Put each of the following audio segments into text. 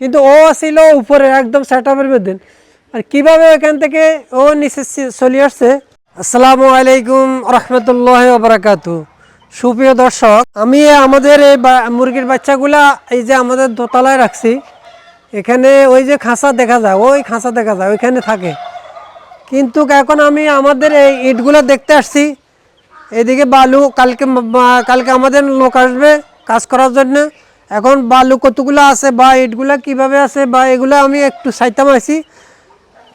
কিন্তু ও ছিল উপরে একদম সেট আপের মধ্যে। আর কীভাবে এখান থেকে ও নিচে চলে আসছে? আসসালামু আলাইকুম রহমতুল্লাহ বারাকাতু। সুপ্রিয় দর্শক, আমি আমাদের এই মুরগির বাচ্চাগুলা এই যে আমাদের দোতলায় রাখছি, এখানে ওই যে খাঁচা দেখা যায়, ওই খাঁচা দেখা যায়, ওইখানে থাকে। কিন্তু এখন আমি আমাদের এই ইটগুলো দেখতে আসছি। এদিকে বালু কালকে কালকে আমাদের লোক আসবে কাজ করার জন্য। এখন বালু কতগুলো আছে, বা ইটগুলো কীভাবে আছে, বা এগুলো আমি একটু সাইতাম আছি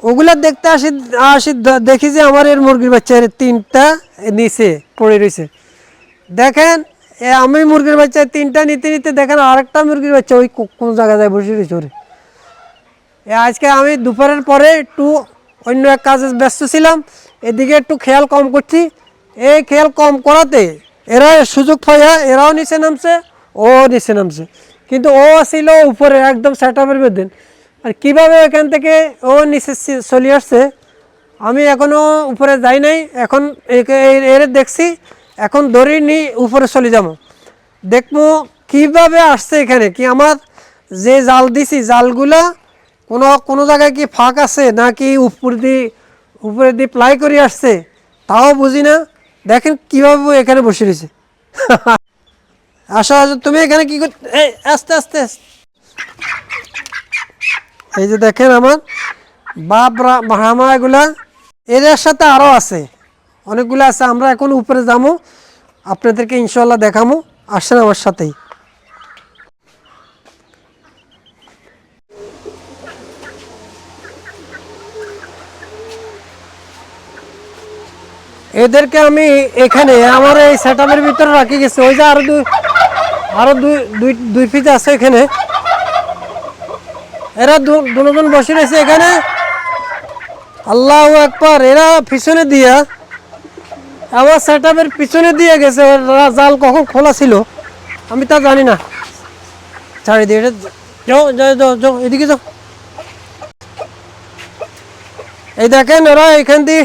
ওগুলা দেখতে আসি আসি, দেখি যে আমার এর মুরগির বাচ্চা এর তিনটা নিচে পড়ে রয়েছে দেখেন আমি মুরগির বাচ্চা তিনটা নিতে নিতে দেখেন আরেকটা মুরগির বাচ্চা ওই কোন জায়গায় যায় বসে রয়েছে ওরে। আজকে আমি দুপুরের পরে একটু অন্য এক কাজে ব্যস্ত ছিলাম, এদিকে একটু খেয়াল কম করছি। এই খেয়াল কম করাতে এরা সুযোগ পাইয়া এরাও নিচে নামছে ও নিচে নামছে। কিন্তু ও ছিল উপরে একদম সেট আপের মধ্যে। আর কীভাবে এখান থেকে ও নিচে চলে আসছে, আমি এখনও উপরে যাই নাই। এখন এর দেখছি, এখন দড়ি নি উপরে চলে যাব। দেখব কীভাবে আসছে এখানে, কি আমার যে জাল দিছি, জালগুলা কোনো কোনো জায়গায় কি ফাঁক আছে নাকি উপর দিয়ে, উপরে দিয়ে প্লাই করে আসছে, তাও বুঝি না। দেখেন কীভাবে এখানে বসে রয়েছে। আসো আসো, তুমি এখানে কি কর এই, আস্তে আস্তে। এই যে দেখেন আমার বাপ এগুলা, এদের সাথে আরও আছে। অনেকগুলো আছে, আমরা এখন উপরে যাব। আপনাদেরকে ইনশাল্লাহ দেখাবো। আসেন আমার সাথেই। এদেরকে আমি এখানে আমার এই সেট আপের ভিতরে রাখি গেছি। ওই যে আরও দুই আরও দুই দুই দুই আছে এখানে। এরা দুজন বসে রয়েছে এখানে। আল্লাহ একবার এরা পিছনে দিয়া আমার সেট পিছনে দিয়ে গেছে জাল কখন খোলা ছিল, আমি তা জানি না। ছাড়ি দিয়ে যাও যাও যাও, এদিকে যাও। এই দেখেন, ওরা এখান দিয়ে,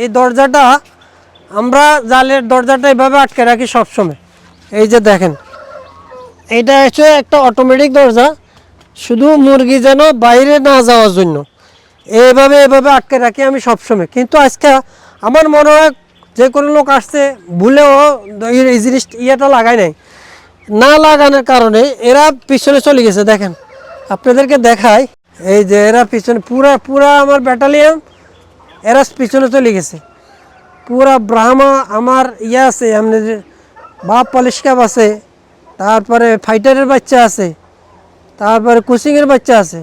এই দরজাটা, আমরা জালের দরজাটা এভাবে আটকে রাখি সবসময়। এই যে দেখেন এইটা হচ্ছে একটা অটোমেটিক দরজা, শুধু মুরগি যেন বাইরে না যাওয়ার জন্য। এইভাবে এভাবে আটকে রাখি আমি সবসময়। কিন্তু আজকে আমার মনে হয় যে কোনো লোক আসছে, ভুলেও এই- জিনিস ইয়েটা লাগায় নাই। না লাগানোর কারণে এরা পিছনে চলে গেছে, দেখেন। আপনাদেরকে দেখাই, এই যে এরা পিছনে, পুরা পুরা আমার ব্যাটালিয়ান এরা পিছনে চলে গেছে। পুরা ব্রাহ্মা আমার ইয়ে আছে আমাদের বাপ পলিশ কাপ আছে, তারপরে ফাইটারের বাচ্চা আছে, তারপরে কোচিংয়ের বাচ্চা আছে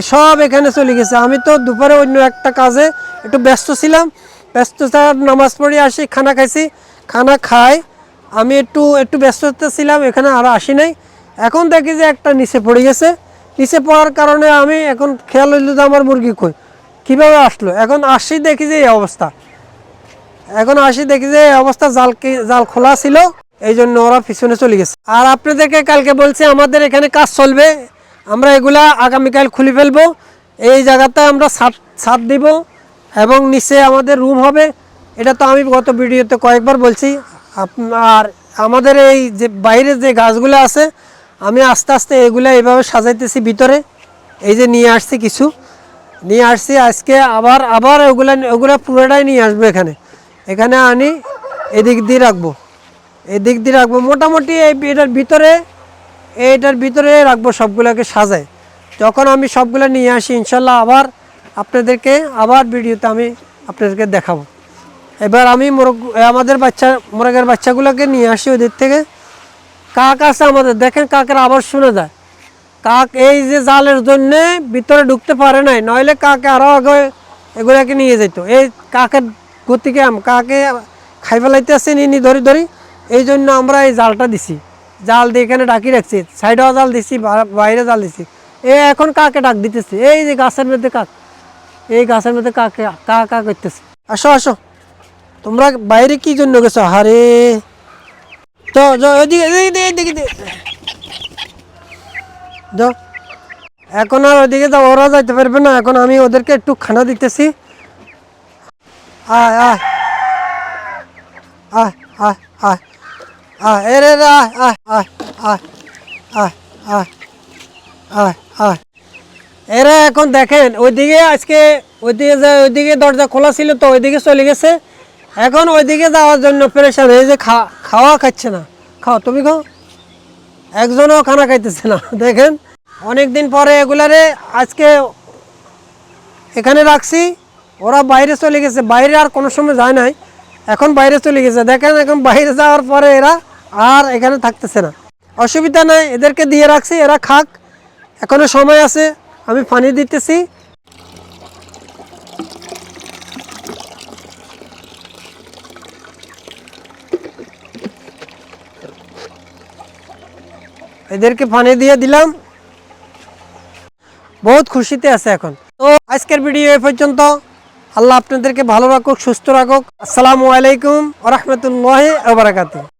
এসব এখানে চলে গেছে। আমি তো দুপুরে অন্য একটা কাজে একটু ব্যস্ত ছিলাম ব্যস্ত নামাজ পড়ে আসি, খানা খাইছি, খানা খাই, আমি একটু একটু ব্যস্ততা ছিলাম, এখানে আর আসি নাই। এখন দেখি যে একটা নিচে পড়ে গেছে। নিচে পড়ার কারণে আমি এখন খেয়াল হইল যে আমার মুরগি কই, কীভাবে আসলো? এখন আসি দেখি যে এই অবস্থা। এখন আসি দেখি যে অবস্থা জাল জাল খোলা ছিল, এই জন্য ওরা পিছনে চলে গেছে। আর আপনাদেরকে কালকে বলছি, আমাদের এখানে কাজ চলবে। আমরা এগুলা আগামীকাল খুলে ফেলব। এই জায়গাতে আমরা ছাদ ছাদ দিব এবং নিচে আমাদের রুম হবে। এটা তো আমি গত ভিডিওতে কয়েকবার বলছি। আর আমাদের এই যে বাইরে যে গাছগুলো আছে, আমি আস্তে আস্তে এগুলা এইভাবে সাজাইতেছি ভিতরে। এই যে নিয়ে আসছি কিছু। নিয়ে আসছি, আজকে আবার আবার ওগুলা ওগুলা পুরোটাই নিয়ে আসব এখানে। এখানে আনি, এদিক দিয়ে রাখব। এদিক দিয়ে রাখব। মোটামুটি এই এটার ভিতরে, এইটার ভিতরে রাখব সবগুলোকে সাজায়। যখন আমি সবগুলো নিয়ে আসি, ইনশাল্লাহ আবার আপনাদেরকে আবার ভিডিওতে আমি আপনাদেরকে দেখাবো। এবার আমি মোরগ আমাদের বাচ্চা, মোরগের বাচ্চাগুলোকে নিয়ে আসি ওদের থেকে। কাক আছে আমাদের, দেখেন কাকের আবার শুনে যায়। কাক এই যে জালের জন্য ভিতরে ঢুকতে পারে নাই, নইলে কাকে আরও আগে এগুলাকে নিয়ে যেত এই কাকের গতিকে কাকে খাই ফেলাইতে আসছে নিনি ধরি ধরি এই জন্য আমরা এই জালটা দিছি। জাল দিয়ে এখানে ডাকি রাখছি। সাইডেও জাল দিছি বাইরে জাল দিছি। এ এখন কাকে ডাক দিতেছে? এই যে গাছের মধ্যে কাক? এই গাছের মধ্যে কাকে কা কা করতেছে? আসো আসো। তোমরা বাইরে কি জন্য গেছো? হারে তো এখন আর ওইদিকে যাও, ওরা যাইতে পারবে না। এখন আমি ওদেরকে একটু খানা দিতেছি। আয় আয়। আয় আয় আয়। আহ এ রে আয় আয় আয় আয় আয় আয় আয় আয়। এরা এখন দেখেন, ওইদিকে আজকে, ওইদিকে যে, ওইদিকে দরজা খোলা ছিল তো, ওইদিকে চলে গেছে। এখন ওইদিকে যাওয়ার জন্য প্রেশার এই যে খা, খাওয়া খাচ্ছে না। খাও, তুমি খাও। একজনও খানা খাইতেছে না, দেখেন। অনেক দিন পরে এগুলারে আজকে এখানে রাখছি। ওরা বাইরে চলে গেছে, বাইরে আর কোনো সময় যায় নাই। এখন বাইরে চলে গেছে। দেখেন, এখন বাইরে যাওয়ার পরে এরা আর এখানে থাকতেছে না। অসুবিধা নাই, এদেরকে দিয়ে রাখছি, এরা খাক। এখনও সময় আছে, আমি পানি দিতেছি। এদেরকে পানি দিয়ে দিলাম। বহুত খুশিতে আছে এখন। তো আজকের ভিডিও এ পর্যন্ত। আল্লাহ আপনাদেরকে ভালো রাখুক সুস্থ রাখুক। আসসালামু আলাইকুম রহমতুল্লাহ বারাকাতু